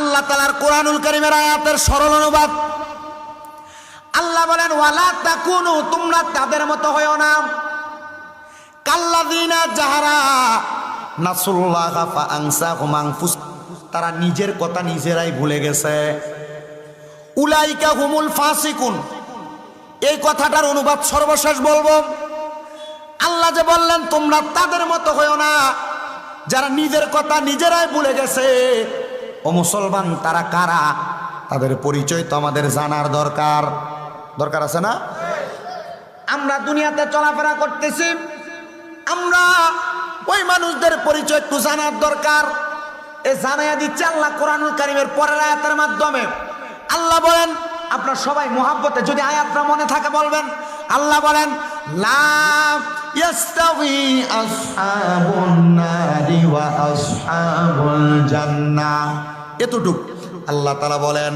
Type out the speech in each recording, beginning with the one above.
আল্লাহ তালার কোরআনুল করিমের আয়াতের সরল অনুবাদ। আল্লাহ বলেন, ওয়ালা তাকুনু, তোমরা তাদের মতো হয়েও না। কাল্লাদিনা যাহারা তারা নিজের কথা নিজেরাই ভুলে গেছে। হুমুল এই কথাটার অনুবাদ সর্বশেষ বলব। আল্লাহ যে বললেন, তোমরা তাদের মতো হয়েও না। যারা নিজের কথা নিজেরাই ভুলে গেছে ও মুসলমান, তারা কারা? তাদের পরিচয় তো আমাদের জানার দরকার। দরকার আছে না? আমরা দুনিয়াতে চলাফেরা করতেছি। আমরা ওই মানুষদের পরিচয় একটু জানার দরকার। এ জানাইয়া দিচ্ছে আল্লাহ কোরআনুল কারিমের পরের আয়াতের মাধ্যমে। আল্লাহ বলেন, আপনার সবাই মোহাব্বতে, যদি আয়াতটা মনে থাকে বলবেন। আল্লাহ বলেন, লা ইয়াস্তাউই আসহাবুন নারি ওয়া আসহাবুল জান্নাহ। এতটুক। আল্লাহ তালা বলেন,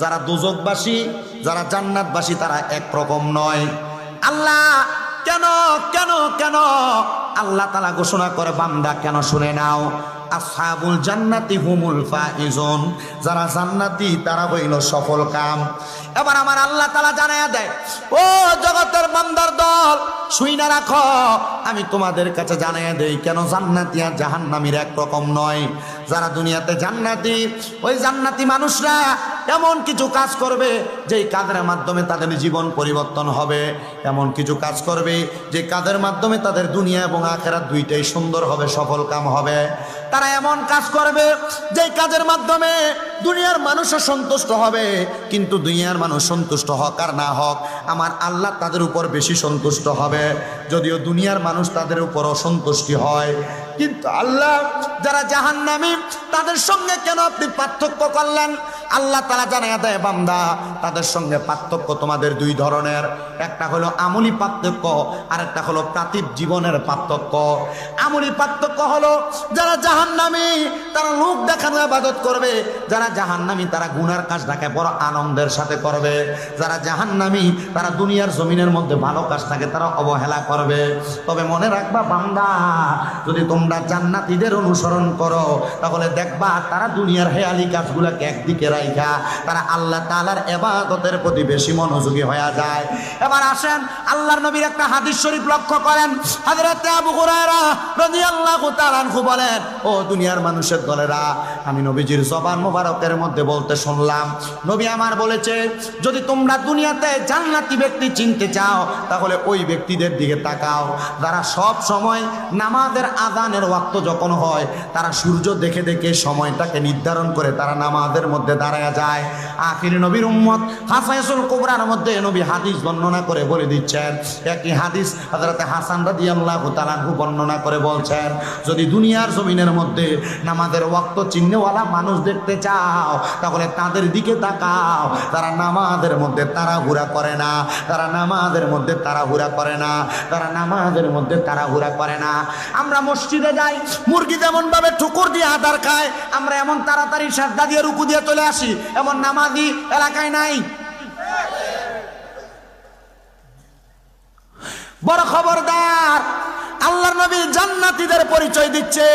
যারা দুজকবাসী, যারা জান্নাতবাসী, তারা এক রকম নয়। আল্লাহ কেন কেন কেন? আল্লাহ তালা ঘোষণা করে, বান্দা কেন শুনে নাও? আসহাবুল জান্নাতি হুমুল ফাইজুন। যারা জান্নাতি, তারা হইল সফল কাম। এবার আমার আল্লাহ তালা জানাইয়া দেয়, ও জগতের বান্দার দল শুই না রাখো। আমি তোমাদের কাছে জানাইয়া দেই, কেন জান্নাতি আর জাহান্নামীর একরকম নয়? যারা দুনিয়াতে জান্নাতি, ওই জান্নাতি মানুষরা এমন কিছু কাজ করবে, যেই কাজের মাধ্যমে তাদের জীবন পরিবর্তন হবে। এমন কিছু কাজ করবে যে কাজের মাধ্যমে তাদের দুনিয়া এবং আখেরাত দুইটাই সুন্দর হবে, সফল কাম হবে। তারা এমন কাজ করবে, যেই কাজের মাধ্যমে দুনিয়ার মানুষও সন্তুষ্ট হবে। কিন্তু দুনিয়ার মানুষ সন্তুষ্ট হক আর না হক, আমার আল্লাহ তাদের উপর বেশি সন্তুষ্ট হবে। যদিও দুনিয়ার মানুষ তাদের উপর অসন্তুষ্টি হয়। কিন্তু আল্লাহ, যারা জাহান্নামী, তাদের সঙ্গে কেন আপনি পার্থক্য করলেন? আল্লাহ তারা জানাইয়া দেয়, বান্দা, তাদের সঙ্গে পার্থক্য তোমাদের দুই ধরনের। একটা হলো আমলি পার্থক্য আর একটা হলো প্রাতিব জীবনের পার্থক্য। আমলি পার্থক্য হলো যারা জাহান্নামী, তারা লোক দেখানো আবাদত করবে। যারা জাহান্নামী, তারা গুনার কাজটাকে বড় আনন্দের সাথে করবে। যারা জাহান্নামী, তারা দুনিয়ার জমিনের মধ্যে ভালো কাজটাকে তারা অবহেলা করবে। তবে মনে রাখবা, বান্দা, যদি তোমরা জান্নাতিদের অনুসরণ করো, তাহলে দেখবা তারা দুনিয়ার হেয়ালি কাজগুলোকে একদিকে রাইখা তারা আল্লাহ তাআলার এবাদতের প্রতি বেশি মনোযোগী হয়ে যায়। এবার আসেন, আল্লাহর নবীর একটা হাদিস শরীফ লক্ষ্য করেন। বলেন, ও দুনিয়ার মানুষের দলেরা, আমি নবীজির জবান মোবারকের মধ্যে বলতে শুনলাম। নবী আমার বলেছে, যদি তোমরা দুনিয়াতে জান্নাতি ব্যক্তি চিনতে চাও, তাহলে ওই ব্যক্তিদের দিকে তাকাও। যারা সব সময় নামাজের আজানের ওয়াক্ত যখন হয়, তারা সূর্য দেখে দেখে সময়টাকে নির্ধারণ করে তারা নামাজের মধ্যে দাঁড়ায় যায়। আখির নবীর উম্মত হাসাইসুল কুবরার মধ্যে নবী হাদিস বর্ণনা করে বলে দিচ্ছেন। একটি হাদিস হযরতে হাসান রাদিয়াল্লাহু তাআলাহু বর্ণনা করে বলছেন, যদি দুনিয়ার জমিনের মধ্যে নামাজের ওয়াক্ত চিহ্নওয়ালা মানুষ দেখতে চাও, তাহলে তাদের দিকে তাকাও। তারা নামাজের মধ্যে তাড়াহুড়া করে না, তারা নামাজের মধ্যে তাড়াহুড়া করে না, তারা নামাজের মধ্যে তাড়াহুড়া করে না। আমরা মসজিদে যাই, মুরগি যেমন ভাবে ঠুকুর দিয়ে আদার খায়, আমরা এমন তাড়াতাড়ি সাজদা দিয়ে রুকু দিয়ে চলে আসি এমন নামাজি এলাকায় নাই। বড় খবরদার, আল্লাহর নবী জান্নাতীদের পরিচয় দিচ্ছে।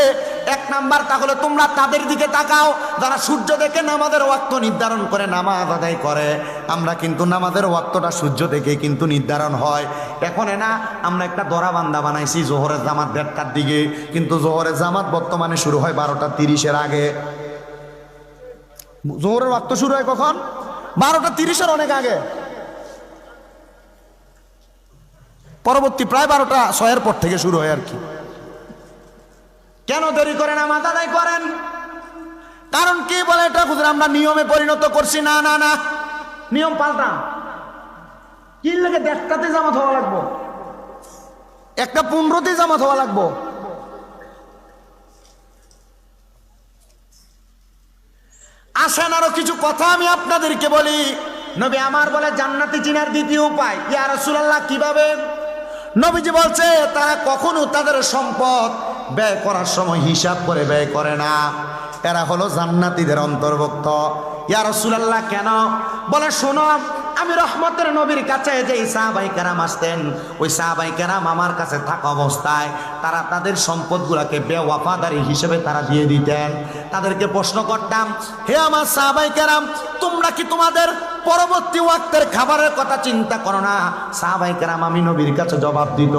এক নাম্বার তাহলে তোমরা তাদের দিকে তাকাও, যারা সূর্য দেখে নামাজের ওয়াক্ত নির্ধারণ করে, নামাজ আদায় করে। আমরা কিন্তু নামাজের ওয়াক্তটা সূর্য দেখে কিন্তু নির্ধারণ হয়। এখন না, আমরা একটা দরা বান্দা বানাইছি, জোহরের জামাত দেড়টার দিকে। কিন্তু জোহরের জামাত বর্তমানে শুরু হয় বারোটা তিরিশের আগে। জোহরের ওয়াক্ত শুরু হয় কখন? বারোটা তিরিশের অনেক আগে। পরবর্তী প্রায় বারোটা ছয়ের পর থেকে শুরু হয় আর কি। কেন দেরি করেন নামাজ আদায় করেন? কারণ কি বলে এটা? খুঁজে আমরা নিয়মে পরিণত করছি। না না না। নিয়ম পাল্টান। কি লাগে দেড়টাতে জামাত হওয়া লাগবো। একটা পনেরোতে জামাত হওয়া লাগবো। আসেন, আরও কিছু কথা আমি আপনাদেরকে বলি। নবী আমার বলে জান্নাতি চিনার দ্বিতীয় উপায়। ইয়া রাসূলুল্লাহ, কীভাবে? নবীজি বলছে, তারা কখনো তাদের সম্পদ ব্যয় করার সময় হিসাব করে ব্যয় করে না। এরা হলো জান্নাতীদের অন্তর্ভুক্ত। ইয়া রাসূলুল্লাহ, কেন? বলে, শোনো আমি রহমতের নবীর কাছে যে সাহাবাই কেরাম আসতেন, ওই সাহাবাই কেরাম আমার কাছে থাকা অবস্থায় তারা তাদের সম্পদগুলোকে বেওয়াফাদারি হিসেবে তারা দিয়ে দিতেন। তাদেরকে প্রশ্ন করতাম, হে আমার সাহাবাই কেরাম, তোমরা কি তোমাদের পরবর্তী ওয়াক্তের খাবারের কথা চিন্তা করো না। সাহাবাই কেরাম, আমি নবীর কাছে জবাব দিত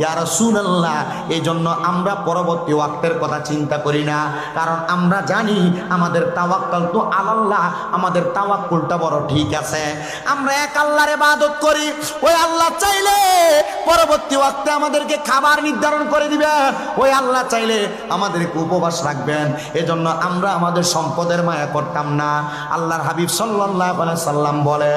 ইয়ার সুনাল্লাহ এই জন্য আমরা পরবর্তী ওয়াক্তের কথা চিন্তা করি না। কারণ আমরা জানি আমাদের তাওয়াক্কাল তো আল্লাহ আমাদের তাওয়াক্কুলটা বড় ঠিক আছে। আমরা এক আল্লাহর ইবাদত করি, ওই আল্লাহ চাইলে পরবর্তী ওয়াক্তে আমাদেরকে খাবার নির্ধারণ করে দিবেন ওই আল্লাহ চাইলে আমাদেরকে উপবাস রাখবেন। এজন্য আমরা আমাদের সম্পদের মায়া করতাম না। আল্লাহর হাবিব সাল্লাহ সাল্লাম বলে,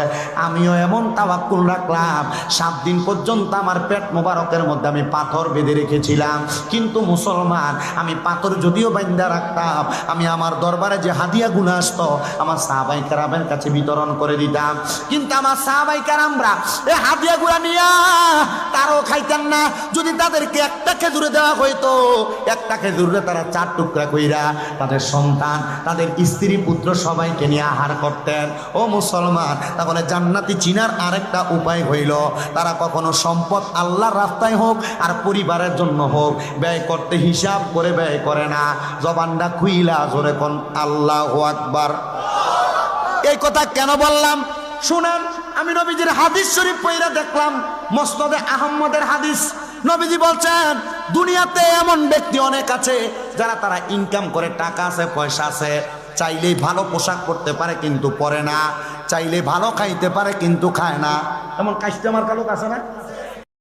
আমিও এমন তাওয়াক্কুল রাখলাম, সাত দিন পর্যন্ত আমার পেট মোবারকের মধ্যে আমি পাথর বেঁধে রেখেছিলাম। কিন্তু মুসলমান, আমি পাথর যদিও বাইন্দা রাখতাম, আমি আমার দরবারে যে হাদিয়া গুণা আসতো, আমার সাহাবাই কারামের কাছে বিতরণ করে দিতাম। কিন্তু আমার সাহাবাই কারামরা এই হাদিয়া গুলা নিয়া, তারও খাইতেন না, যদি তাদেরকে একটা খেজুরে দেওয়া হইতো, একটা খেজুরে তারা চার টুকরা কইরা তাদের সন্তান, তাদের স্ত্রী পুত্র সবাইকে নিয়ে আহার করতেন। ও মুসলমান তাহলে জান্নাতি চিনার আরেকটা উপায় হইল, তারা কখনো সম্পদ আল্লাহর রাস্তায় হোক আর পরিবারের জন্য হোক, ব্যয় করতে হিসাব করে ব্যয় করে না। জবানটা খুইলা জোরে কোন, আল্লাহ আকবার। এই কথা কেন বললাম? শুনেন, আমি নবীজির হাদিস শরীফ পইরা দেখলাম, মসনদে আহম্মদের হাদিস। নবীজি বলছেন, দুনিয়াতে এমন ব্যক্তি অনেক আছে যারা তারা ইনকাম করে, টাকা আছে, পয়সা আছে। চাইলেই ভালো পোশাক পরতে পারে কিন্তু পরে না। চাইলে ভালো খাইতে পারে কিন্তু খায় না। এমন কাস্টমার কালোক আছে না?